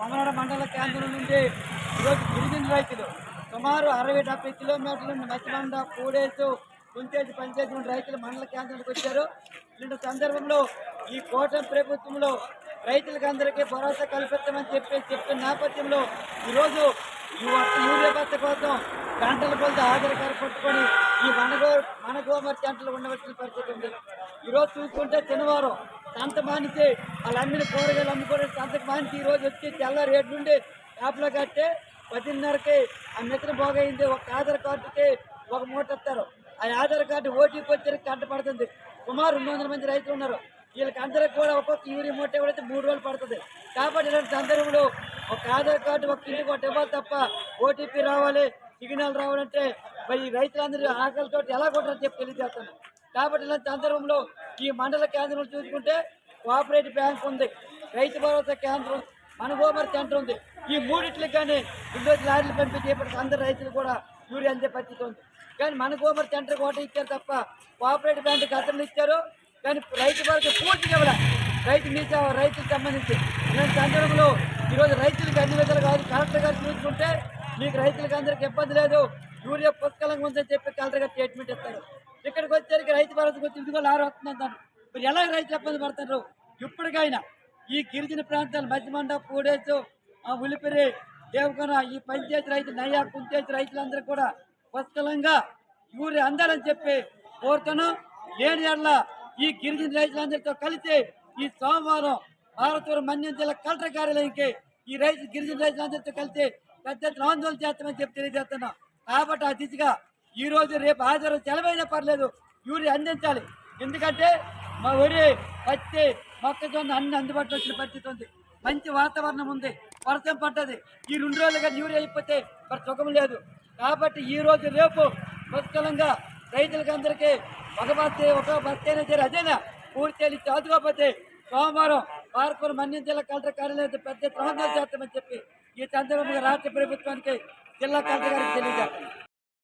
కొమరాడ మండల కేంద్రం నుండి ఈరోజు గిరిజన రైతులు సుమారు అరవై డెబ్బై కిలోమీటర్ల నుండి మత్స్యమండ కూడేసు కుంటేసి పంచాయతీ నుండి రైతులు మండల కేంద్రానికి వచ్చారు. ఇలాంటి సందర్భంలో ఈ కోటం ప్రభుత్వంలో రైతులకు అందరికీ భరోసా కల్పిస్తామని చెప్పి చెప్పిన నేపథ్యంలో ఈరోజు ఈ యూరియా భర్త కోసం గంటల కొలత ఆధార్ పట్టుకొని ఈ మనగో మనగోమర్ గంటలు ఉండవలసిన పరిస్థితి ఉంది. ఈరోజు చూసుకుంటే శనివారం సంత మానితే వాళ్ళు అమ్మిన కూరగాయలు అమ్ముకోవడం సంతకు మానిచి ఈరోజు వచ్చి తెల్ల రేటు నుండి యాప్లో కట్టే పదిన్నరకి ఆ మిత్ర బాగైంది. ఒక ఆధార్ కార్డుకి ఒక మూట ఇస్తారు. ఆ ఆధార్ కార్డు ఓటీపీ వచ్చేసరికి గంట పడుతుంది. సుమారు రెండు వందల మంది రైతులు ఉన్నారు. వీళ్ళకి అందరికి కూడా ఒక్కొక్క యూరియా మూట ఇవ్వడైతే మూడు రోజులు పడుతుంది. కాబట్టి ఇలాంటి సందర్భంలో ఒక ఆధార్ కార్డు ఒక ఇంటికి ఒకటి ఇవ్వాలి తప్ప ఓటీపీ రావాలి సిగ్నల్ రావాలంటే మరి రైతులందరూ ఆకలితో ఎలా కొట్టారని చెప్పి తెలియజేస్తాను. కాబట్టి ఇలాంటి సందర్భంలో ఈ మండల కేంద్రం చూసుకుంటే కోఆపరేటివ్ బ్యాంక్ ఉంది రైతు భరోసా కేంద్రం మనగోమర్ సెంటర్ ఉంది. ఈ మూడిట్లకి కానీ ఇండోటి లారీలు పంపించేపటికి అందరు రైతులు కూడా యూరియా అందే పరిస్థితి ఉంది. కానీ మనగోమర్ సెంటర్ కూడా ఇచ్చారు తప్ప కోఆపరేటివ్ బ్యాంక్ అతను ఇచ్చారు. కానీ రైతు వరకు పూర్తిగా ఇవ్వలే. రైతు మీద రైతులకు సంబంధించి. ఇలాంటి సందర్భంలో ఈరోజు రైతులకు అన్ని విధాలు కాదు. కలెక్టర్ గారు చూసుకుంటే మీకు రైతులకు అందరికి ఇబ్బంది లేదు. యూరియా పుష్కలంగా ఉందని చెప్పి కలెక్టర్ గారు స్టేట్మెంట్ ఇస్తారు. ఇక్కడికి వచ్చేసరికి రైతు భరోసాకి వచ్చి ఇదిగో లారీ వస్తుంది అంటారు. మరి ఎలా రైతులు ఇబ్బంది పడతారు? ఇప్పటికైనా ఈ గిరిజన ప్రాంతాలు మధ్యమండ పూడేసు ఆ ఉలిపిరి దేవకొన ఈ పంచాయతీ రైతు నయ్యా కుంచేతి రైతులందరూ కూడా పుష్కలంగా యూరియా అందాలని చెప్పి కోరుతున్నాం. లేని ఎడల ఈ గిరిజన రైతులందరితో కలిసి ఈ సోమవారం భారతపురం మన్యం జిల్లా కలెక్టర్ కార్యాలయంకి ఈ రైతు గిరిజన రైతులందరితో కలిసి పెద్ద ఆందోళన చేస్తామని చెప్పి తెలియజేస్తున్నాం. కాబట్టి ఆ దిశగా ఈ రోజు రేపు హాజరు సెలవైనా పర్లేదు యూరియా అందించాలి. ఎందుకంటే మా వరి పత్తి మొక్కజొన్న అన్ని అందుబాటులో వచ్చిన పరిస్థితి ఉంది. మంచి వాతావరణం ఉంది వర్షం పడ్డది. ఈ రెండు రోజులుగా యూరియా అయిపోతే మరి సుఖం లేదు. కాబట్టి ఈ రోజు రేపు పుష్కలంగా రైతులకి అందరికీ ఒక బస్తే ఒక బస్తేనే సరే అదేనా? పూర్తి చదువుకోకపోతే సోమవారం పార్పూర్ మన్యం జిల్లా కలెక్టర్ కార్యాలయం పెద్ద ప్రాంతాలు చేస్తామని చెప్పి ఈ సందర్భంగా రాష్ట్ర ప్రభుత్వానికి జిల్లా కలెక్టర్ గారికి తెలియజేస్తాను.